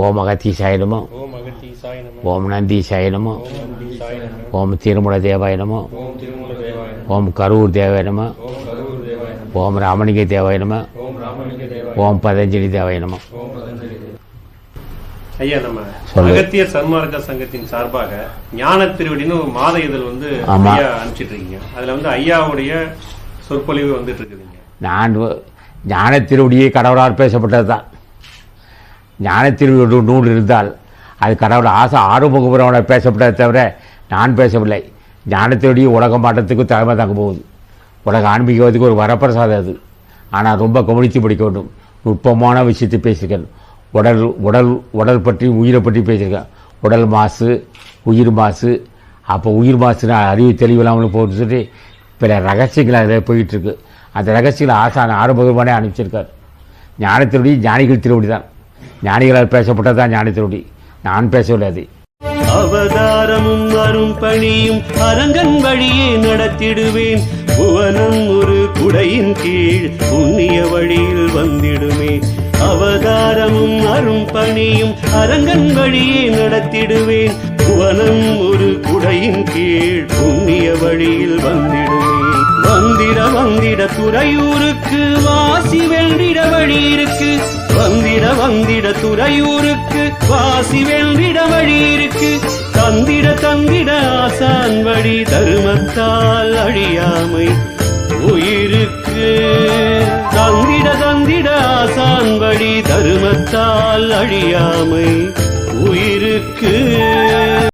ஓம் அகத்தீசாய நமோ ஓம் நந்தீசாய நமோ ஓம் திருமுல தேவாய நமோ ஓம் கரூர் தேவாய நமோ ஓம் கரூர் தேவாய நம ஓம் பதஞ்சலி தேவாய நமோ ஐயா நம்ம சொல்லு. அகத்தியர் சன்மார்க்க சங்கத்தின் சார்பாக ஞான திருவடின்னு ஒரு மாத இதழ் வந்து. ஐயா அனுப்பிச்சிட்டு இருக்கீங்க அதுல வந்து ஐயாவுடைய சொற்பொழிவு வந்துட்டு இருக்குதுங்க. நான் ஞானத்திருவடியே கடவுளால் பேசப்பட்டது தான் ஞானத்திருவடி நூல் இருந்தால் அது கடவுள் ஆசை ஆறுமுகபுரவனை பேசப்பட்டதை தவிர நான் பேசவில்லை. ஞானத்தினுடைய உலக மாற்றத்துக்கு தலைமை தாங்க போகுது. உலக ஆன்மீகத்துக்கு ஒரு வரப்பிரசாதம் அது. ஆனால் ரொம்ப கவனித்து படிக்க வேண்டும். நுட்பமான விஷயத்தை பேசியிருக்கேன் உடல் உடல் உடல் பற்றி உயிரை பற்றி பேசியிருக்கேன் உடல் மாசு உயிர் மாசு. அப்போ உயிர் மாசுனா அறிவு தெளிவில்லாமல் போட்டு சொல்லி ரகசியங்கள் அதில் போயிட்டுருக்கு அந்த ரகசியங்களை ஆசான ஆரம்பகமானே அனுப்பிச்சிருக்கார். ஞானத்தினுடைய ஞானிகள் திருவடி தான் ஞானிகளால் பேசப்பட்டதான் தான் ஞானத்திருடி நான் பேசவில்லை அது. அவதாரமும் வரும் பணியும் அரங்கன் வழியே நடத்திடுவேன். புவனம் ஒரு குடையின் கீழ் புண்ணிய வழியில் வந்திடுமே அவதாரமும் அரும் பணியும் அரங்கன் வழியே நடத்திடுவேன். புவனம் ஒரு குடையின் கீழ் புண்ணிய வழியில் வந்திடுமே வந்திட வந்திட துறையூருக்கு வாசி வென்றிட வழி இருக்கு வந்திட வந்திட துறையூருக்கு வாசி வென்றிட வழி இருக்கு தந்திட தந்திட ஆசான் வழி தருமத்தால் அழியாமை உயிருக்கு. தந்திட தந்திட ஆசான் வழி தருமத்தால் அழியாமை உயிருக்கு.